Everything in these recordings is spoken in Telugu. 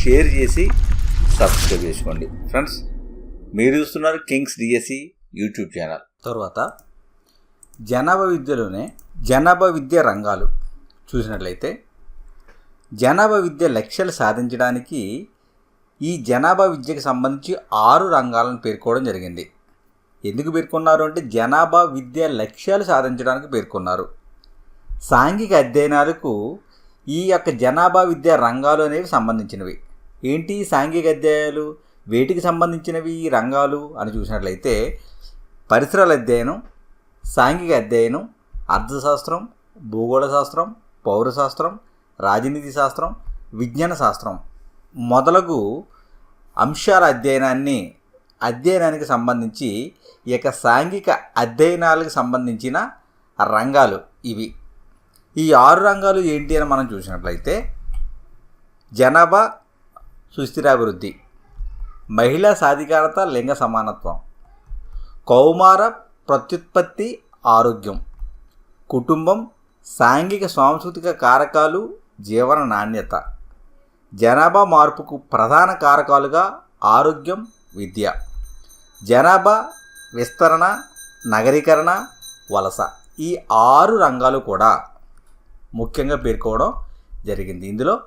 షేర్ చేసి సబ్స్క్రైబ్ చేసుకోండి. ఫ్రెండ్స్ మీరు చూస్తున్నారు కింగ్స్ డిఎస్సి యూట్యూబ్ ఛానల్. తర్వాత జనాభా విద్యలోనే జనాభా విద్య రంగాలు చూసినట్లయితే జనాభా విద్య లక్ష్యాలు సాధించడానికి ఈ జనాభా విద్యకు సంబంధించి ఆరు రంగాలను పేర్కోవడం జరిగింది. ఎందుకు పేర్కొన్నారు అంటే జనాభా విద్య లక్ష్యాలు సాధించడానికి పేర్కొన్నారు. సాంఘిక అధ్యయనాలకు ఈ యొక్క జనాభా విద్య రంగాలు అనేవి సంబంధించినవి. ఏంటి సాంఘిక అధ్యాయాలు? వేటికి సంబంధించినవి ఈ రంగాలు? అని చూసినట్లయితే పరిసరాల అధ్యయనం సాంఘిక అధ్యయనం అర్థశాస్త్రం భూగోళ శాస్త్రం పౌరశాస్త్రం రాజనీతి శాస్త్రం విజ్ఞాన శాస్త్రం మొదలగు అంశాల అధ్యయనాన్ని అధ్యయనానికి సంబంధించి ఈ యొక్క సాంఘిక అధ్యయనాలకు సంబంధించిన రంగాలు ఇవి. ఈ ఆరు రంగాలు ఏంటి అని మనం చూసినట్లయితే జనాభా సుస్థిరాభివృద్ధి. మహిళా సాధికారత లింగ సమానత్వం. కౌమార ప్రత్యుత్పత్తి ఆరోగ్యం. కుటుంబం సాంఘిక సాంస్కృతిక కారకాలు జీవన నాణ్యత. జనాభా మార్పుకు ప్రధాన కారకాలుగా ఆరోగ్యం విద్య. జనాభా విస్తరణ నగరీకరణ వలస. ఈ ఆరు రంగాలు కూడా ముఖ్యంగా పేర్కోవడం జరిగింది. ఇందులో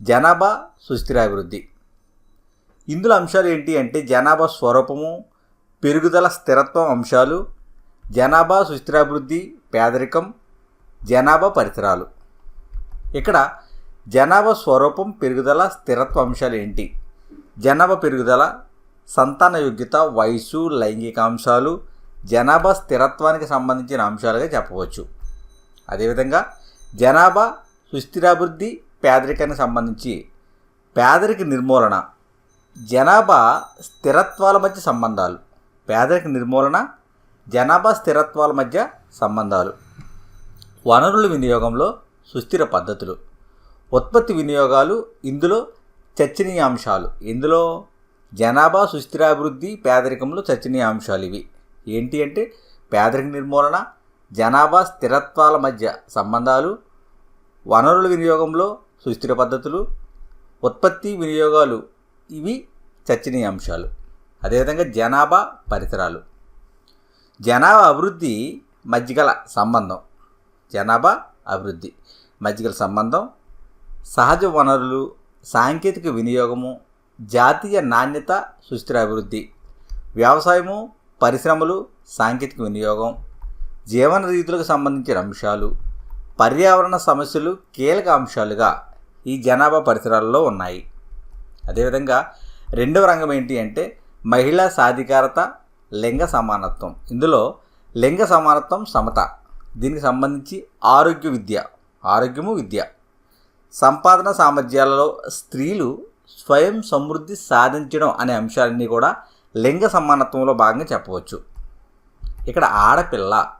జనాభా సుస్థిరాభివృద్ధి. ఇందులో అంశాలు ఏంటి అంటే జనాభా స్వరూపము పెరుగుదల స్థిరత్వం అంశాలు జనాభా సుస్థిరాభివృద్ధి పేదరికం జనాభా పరిసరాలు. ఇక్కడ జనాభా స్వరూపం పెరుగుదల స్థిరత్వ అంశాలు ఏంటి? జనాభా పెరుగుదల సంతాన యోగ్యత వయసు లైంగిక అంశాలు జనాభా స్థిరత్వానికి సంబంధించిన అంశాలుగా చెప్పవచ్చు. అదేవిధంగా జనాభా సుస్థిరాభివృద్ధి పేదరికానికి సంబంధించి పేదరిక నిర్మూలన జనాభా స్థిరత్వాల మధ్య సంబంధాలు. పేదరిక నిర్మూలన జనాభా స్థిరత్వాల మధ్య సంబంధాలు. వనరుల వినియోగంలో సుస్థిర పద్ధతులు. ఉత్పత్తి వినియోగాలు ఇందులో చర్చనీయాంశాలు. ఇందులో జనాభా సుస్థిరాభివృద్ధి పేదరికంలో చర్చనీయాంశాలు ఇవి. ఏంటి అంటే పేదరిక నిర్మూలన జనాభా స్థిరత్వాల మధ్య సంబంధాలు వనరుల వినియోగంలో సుస్థిర పద్ధతులు ఉత్పత్తి వినియోగాలు ఇవి చర్చనీయాంశాలు అదేవిధంగా జనాభా పరిసరాలు. జనాభా అభివృద్ధి మధ్యగల సంబంధం. జనాభా అభివృద్ధి మధ్యగల సంబంధం సహజ వనరులు సాంకేతిక వినియోగము జాతీయ నాణ్యత సుస్థిర అభివృద్ధి వ్యవసాయము పరిశ్రమలు సాంకేతిక వినియోగం జీవన రీతులకు సంబంధించిన అంశాలు పర్యావరణ సమస్యలు కీలక అంశాలుగా ఈ జనాభా పరిసరాల్లో ఉన్నాయి. అదేవిధంగా రెండవ రంగం ఏంటి అంటే మహిళా సాధికారత లింగ సమానత్వం. ఇందులో లింగ సమానత్వం సమత. దీనికి సంబంధించి ఆరోగ్య విద్య ఆరోగ్యము విద్య. సంపాదన సామర్థ్యాలలో స్త్రీలు స్వయం సమృద్ధి సాధించడం అనే అంశాలన్నీ కూడా లింగ సమానత్వంలో భాగంగా చెప్పవచ్చు. ఇక్కడ ఆడపిల్ల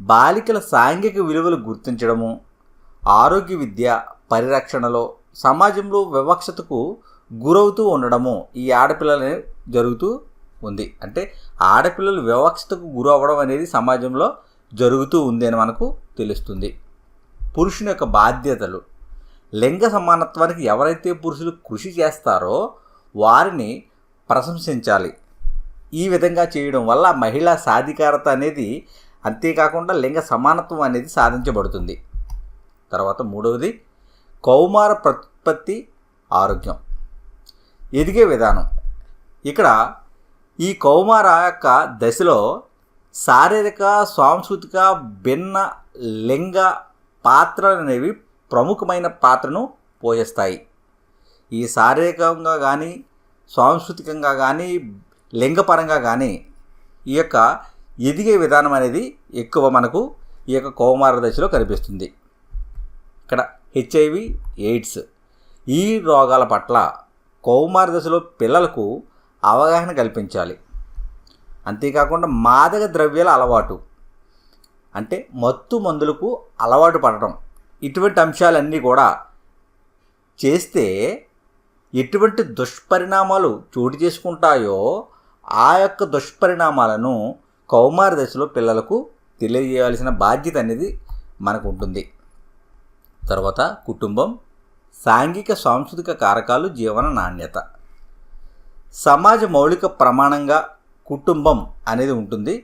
బాలికల సాంఘిక విలువలు గుర్తించడము ఆరోగ్య విద్య పరిరక్షణలో సమాజంలో వివక్షతకు గురవుతూ ఉండడము ఈ ఆడపిల్లలనే జరుగుతూ ఉంది. అంటే ఆడపిల్లలు వివక్షతకు గురవ్వడం అనేది సమాజంలో జరుగుతూ ఉంది అని మనకు తెలుస్తుంది. పురుషుని యొక్క బాధ్యతలు. లింగ సమానత్వానికి ఎవరైతే పురుషులు కృషి చేస్తారో వారిని ప్రశంసించాలి. ఈ విధంగా చేయడం వల్ల మహిళా సాధికారత అనేది అంతేకాకుండా లింగ సమానత్వం అనేది సాధించబడుతుంది. తర్వాత మూడవది కౌమార ప్రత్పత్తి ఆరోగ్యం. ఎదిగే విధానం. ఇక్కడ ఈ కౌమార యొక్క దశలో శారీరక సాంస్కృతిక భిన్న లింగ పాత్రలు అనేవి ప్రముఖమైన పాత్రను పోషిస్తాయి. ఈ శారీరకంగా కానీ సాంస్కృతికంగా కానీ లింగపరంగా కానీ ఈ యొక్క ఎదిగే విధానం అనేది ఎక్కువ మనకు ఈ యొక్క కౌమార దశలో కనిపిస్తుంది. ఇక్కడ హెచ్ఐవి ఎయిడ్స్ ఈ రోగాల పట్ల కౌమార దశలో పిల్లలకు అవగాహన కల్పించాలి. అంతేకాకుండా మాదక ద్రవ్యాల అలవాటు అంటే మత్తు మందులకు అలవాటు పడటం ఇటువంటి అంశాలన్నీ కూడా చేస్తే ఎటువంటి దుష్పరిణామాలు చోటు చేసుకుంటాయో ఆ యొక్క దుష్పరిణామాలను కౌమార దశలో పిల్లలకు తెలియజేయాల్సిన బాధ్యత అనేది మనకు ఉంటుంది తర్వాత కుటుంబం సాంఘిక సాంస్కృతిక కారకాలు జీవన నాణ్యత. సమాజ మౌలిక ప్రమాణంగా కుటుంబం అనేది ఉంటుంది.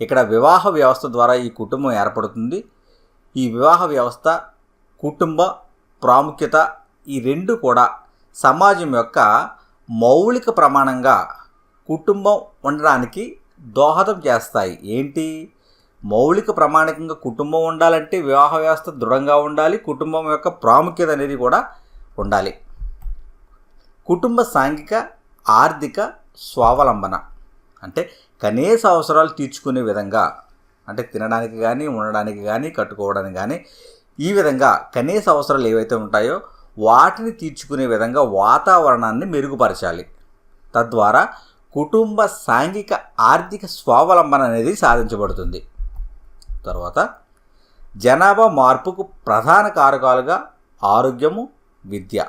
ఇక్కడ వివాహ వ్యవస్థ ద్వారా ఈ కుటుంబం ఏర్పడుతుంది. ఈ వివాహ వ్యవస్థ కుటుంబ ప్రాముఖ్యత ఈ రెండు కూడా సమాజం యొక్క మౌలిక ప్రమాణంగా కుటుంబం ఉండడానికి దోహదం చేస్తాయి. ఏంటి? మౌలిక ప్రామాణికంగా కుటుంబం ఉండాలంటే వివాహ వ్యవస్థ దృఢంగా ఉండాలి. కుటుంబం యొక్క ప్రాముఖ్యత అనేది కూడా ఉండాలి. కుటుంబ సాంఘిక ఆర్థిక స్వావలంబన. అంటే కనీస అవసరాలు తీర్చుకునే విధంగా అంటే తినడానికి కానీ ఉండడానికి కానీ కట్టుకోవడానికి కానీ ఈ విధంగా కనీస అవసరాలు ఏవైతే ఉంటాయో వాటిని తీర్చుకునే విధంగా వాతావరణాన్ని మెరుగుపరచాలి. తద్వారా కుటుంబ సాంఘిక ఆర్థిక స్వావలంబన అనేది సాధించబడుతుంది. తర్వాత జనాభా మార్పుకు ప్రధాన కారకాలుగా ఆరోగ్యము విద్య.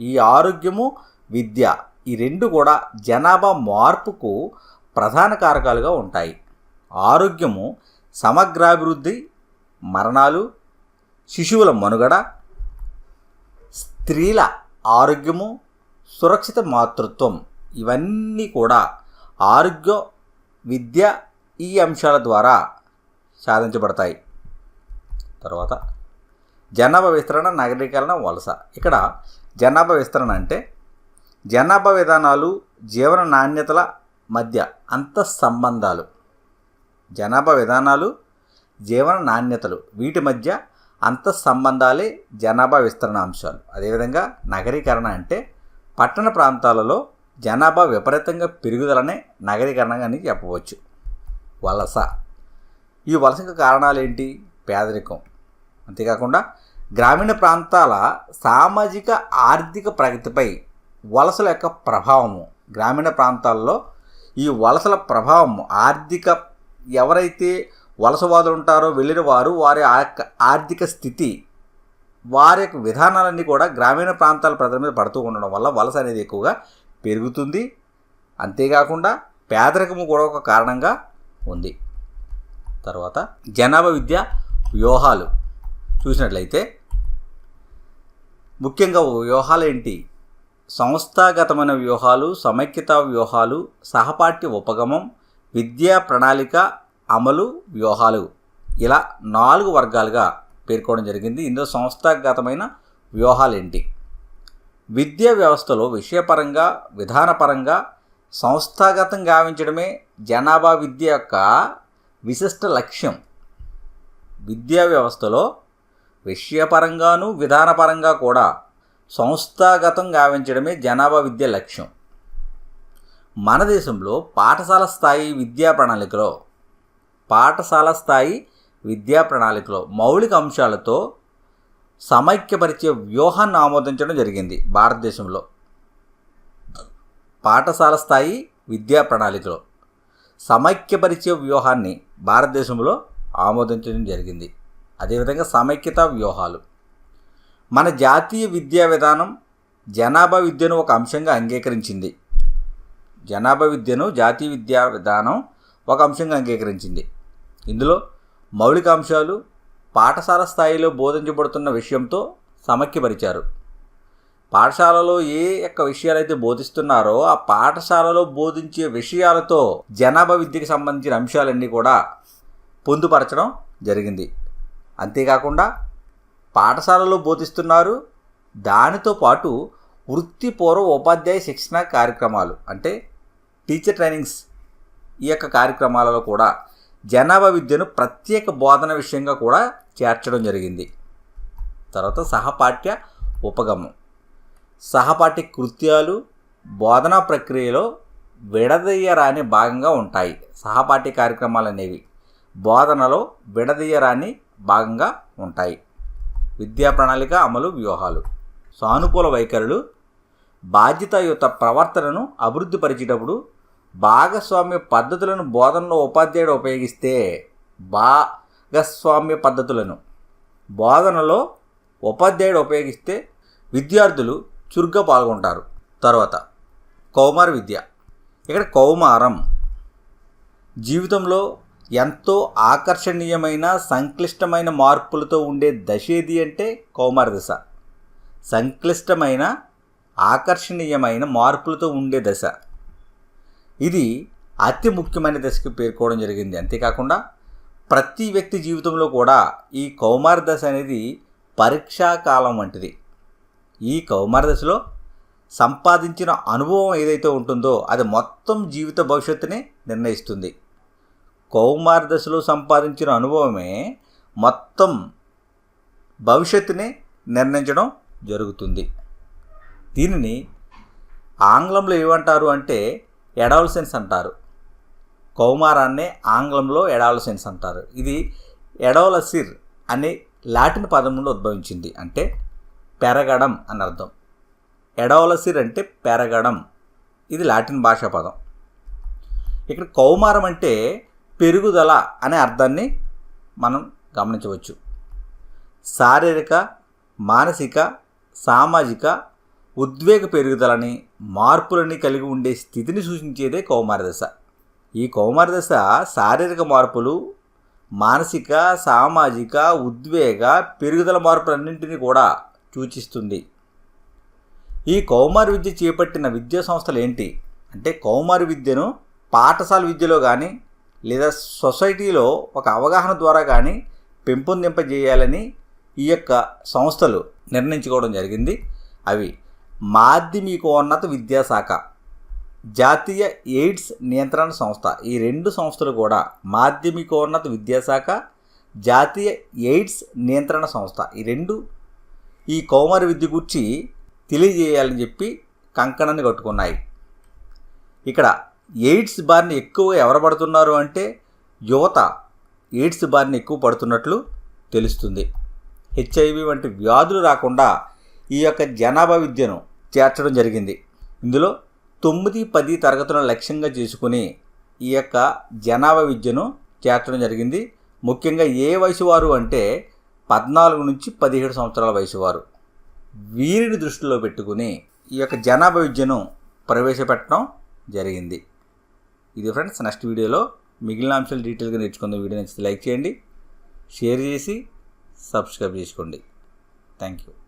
ఈ ఆరోగ్యము విద్య ఈ రెండు కూడా జనాభా మార్పుకు ప్రధాన కారకాలుగా ఉంటాయి. ఆరోగ్యము సమగ్రాభివృద్ధి మరణాలు శిశువుల మనుగడ స్త్రీల ఆరోగ్యము సురక్షిత మాతృత్వం. ఇవన్నీ కూడా ఆరోగ్య విద్య ఈ అంశాల ద్వారా సాధించబడతాయి. తర్వాత జనాభా విస్తరణ నగరీకరణ వలస. ఇక్కడ జనాభా విస్తరణ అంటే జనాభా విధానాలు జీవన నాణ్యతల మధ్య అంత సంబంధాలు. జనాభా విధానాలు జీవన నాణ్యతలు వీటి మధ్య అంత సంబంధాలే జనాభా విస్తరణ అంశాలు. అదేవిధంగా నగరీకరణ అంటే పట్టణ ప్రాంతాలలో జనాభా విపరీతంగా పెరుగుదలనే నగరీకరణ అని చెప్పవచ్చు. వలస. ఈ వలసకు కారణాలు ఏంటి పేదరికం. అంతేకాకుండా గ్రామీణ ప్రాంతాల సామాజిక ఆర్థిక ప్రగతిపై వలసల యొక్క ప్రభావము. గ్రామీణ ప్రాంతాల్లో ఈ వలసల ప్రభావం ఆర్థిక ఎవరైతే వలసవాదులు ఉంటారో వెళ్ళిన వారు వారి ఆర్థిక స్థితి వారి యొక్క విధానాలన్నీ కూడా గ్రామీణ ప్రాంతాల ప్రజల మీద పడుతూ ఉండడం వల్ల వలస అనేది ఎక్కువగా పెరుగుతుంది. అంతేకాకుండా పేదరికము కూడా ఒక కారణంగా ఉంది. తర్వాత జనాభా విద్య వ్యూహాలు. చూసినట్లయితే ముఖ్యంగా వ్యూహాలు ఏంటి? సంస్థాగతమైన వ్యూహాలు సమైక్యత వ్యూహాలు సహపాఠ్య ఉపగమం విద్యా ప్రణాళిక అమలు వ్యూహాలు ఇలా నాలుగు వర్గాలుగా పేర్కోవడం జరిగింది. ఇందులో సంస్థాగతమైన వ్యూహాలు ఏంటి? విద్యా వ్యవస్థలో విషయపరంగా విధానపరంగా సంస్థాగతం గావించడమే జనాభా విద్య యొక్క విశిష్ట లక్ష్యం. విద్యా వ్యవస్థలో విషయపరంగాను విధానపరంగా కూడా సంస్థాగతం గావించడమే జనాభా విద్య లక్ష్యం. మన దేశంలో పాఠశాల స్థాయి విద్యా ప్రణాళికలో పాఠశాల స్థాయి విద్యా ప్రణాళికలో మౌలిక అంశాలతో సమైక్యపరిచే వ్యూహాన్ని ఆమోదించడం జరిగింది భారతదేశంలో. పాఠశాల స్థాయి విద్యా ప్రణాళికలో సమైక్యపరిచే వ్యూహాన్ని భారతదేశంలో ఆమోదించడం జరిగింది. అదేవిధంగా సమైక్యత వ్యూహాలు. మన జాతీయ విద్యా విధానం జనాభా విద్యను ఒక అంశంగా అంగీకరించింది. జనాభా విద్యను జాతీయ విద్యా విధానం ఒక అంశంగా అంగీకరించింది. ఇందులో మౌలిక అంశాలు పాఠశాల స్థాయిలో బోధించబడుతున్న విషయంతో సమైక్యపరిచారు. పాఠశాలలో ఏ యొక్క విషయాలైతే బోధిస్తున్నారో ఆ పాఠశాలలో బోధించే విషయాలతో జనాభా విద్యకి సంబంధించిన అంశాలన్నీ కూడా పొందుపరచడం జరిగింది. అంతేకాకుండా పాఠశాలలో బోధిస్తున్నారు. దానితో పాటు వృత్తిపూర్వ ఉపాధ్యాయ శిక్షణ కార్యక్రమాలు అంటే టీచర్ ట్రైనింగ్స్ ఈ యొక్క కార్యక్రమాలలో కూడా జనాభా విద్యను ప్రత్యేక బోధన విషయంగా కూడా చేర్చడం జరిగింది. తర్వాత సహపాఠ్య ఉపగమం సహపాఠ్య కృత్యాలు బోధనా ప్రక్రియలో విడదీయరాని భాగంగా ఉంటాయి. సహపాఠ్య కార్యక్రమాలు అనేవి బోధనలో విడదీయరాని భాగంగా ఉంటాయి. విద్యా ప్రణాళిక అమలు వ్యూహాలు. సానుకూల వైఖరులు బాధ్యతాయుత ప్రవర్తనను అభివృద్ధి పరిచేటప్పుడు భాగస్వామ్య పద్ధతులను బోధనలో ఉపాధ్యాయుడు ఉపయోగిస్తే భాగస్వామ్య పద్ధతులను బోధనలో ఉపాధ్యాయుడు ఉపయోగిస్తే విద్యార్థులు చురుగ్గా పాల్గొంటారు. తర్వాత కౌమార విద్య. ఇక్కడ కౌమారం జీవితంలో ఎంతో ఆకర్షణీయమైన సంక్లిష్టమైన మార్పులతో ఉండే దశ ఏది అంటే కౌమార దశ. సంక్లిష్టమైన ఆకర్షణీయమైన మార్పులతో ఉండే దశ. ఇది అతి ముఖ్యమైన దశకి పేర్కోవడం జరిగింది. అంతేకాకుండా ప్రతి వ్యక్తి జీవితంలో కూడా ఈ కౌమార దశ అనేది పరీక్షా కాలం వంటిది. ఈ కౌమార దశలో సంపాదించిన అనుభవం ఏదైతే ఉంటుందో అది మొత్తం జీవిత భవిష్యత్తుని నిర్ణయిస్తుంది. కౌమార దశలో సంపాదించిన అనుభవమే మొత్తం భవిష్యత్తుని నిర్ణయించడం జరుగుతుంది. దీనిని ఆంగ్లంలో ఏమంటారు అంటే ఎడాల్సెన్స్ అంటారు. కౌమారాన్నే ఆంగ్లంలో ఎడాల్సెన్స్ అంటారు. ఇది ఎడోలసిర్ అనే లాటిన్ పదం నుండి ఉద్భవించింది. అంటే పెరగడం అని అర్థం ఎడోలసిర్ అంటే పెరగడం. ఇది లాటిన్ భాషా పదం. ఇక్కడ కౌమారం అంటే పెరుగుదల అనే అర్థాన్ని మనం గమనించవచ్చు. శారీరక మానసిక సామాజిక ఉద్వేగ పెరుగుదలని మార్పులని కలిగి ఉండే స్థితిని సూచించేదే కౌమార దశ. ఈ కౌమార దశ శారీరక మార్పులు మానసిక సామాజిక ఉద్వేగ పెరుగుదల మార్పులన్నింటినీ కూడా సూచిస్తుంది. ఈ కౌమార విద్య చేపట్టిన విద్యా సంస్థలు ఏంటి? అంటే కౌమార విద్యను పాఠశాల విద్యలో కానీ లేదా సొసైటీలో ఒక అవగాహన ద్వారా కానీ పెంపొందింపజేయాలని ఈ యొక్క సంస్థలు నిర్ణయించుకోవడం జరిగింది. అవి మాధ్యమికోన్నత విద్యాశాఖ జాతీయ ఎయిడ్స్ నియంత్రణ సంస్థ. ఈ రెండు సంస్థలు కూడా మాధ్యమికోన్నత విద్యాశాఖ జాతీయ ఎయిడ్స్ నియంత్రణ సంస్థ. ఈ రెండు ఈ కౌమార విద్య గురించి తెలియజేయాలని చెప్పి కంకణాన్ని కట్టుకున్నాయి. ఇక్కడ ఎయిడ్స్ బారిని ఎక్కువ ఎవరు పడుతున్నారు అంటే యువత ఎయిడ్స్ బారిని ఎక్కువ పడుతున్నట్లు తెలుస్తుంది. హెచ్ఐవి వంటి వ్యాధులు రాకుండా ఈ యొక్క జనాభా విద్యను చేర్చడం జరిగింది. ఇందులో తొమ్మిది పది తరగతులను లక్ష్యంగా చేసుకుని ఈ యొక్క జనాభా విద్యను చేర్చడం జరిగింది. ముఖ్యంగా ఏ వయసు వారు అంటే పద్నాలుగు నుంచి పదిహేడు సంవత్సరాల వయసు వారు. వీరిని దృష్టిలో పెట్టుకుని ఈ యొక్క జనాభా విద్యను ప్రవేశపెట్టడం జరిగింది. ఇది ఫ్రెండ్స్ నెక్స్ట్ వీడియోలో మిగిలిన అంశాలు డీటెయిల్గా నేర్చుకుందాం. వీడియో నచ్చితే లైక్ చేయండి షేర్ చేసి సబ్స్క్రైబ్ చేసుకోండి. Thank you.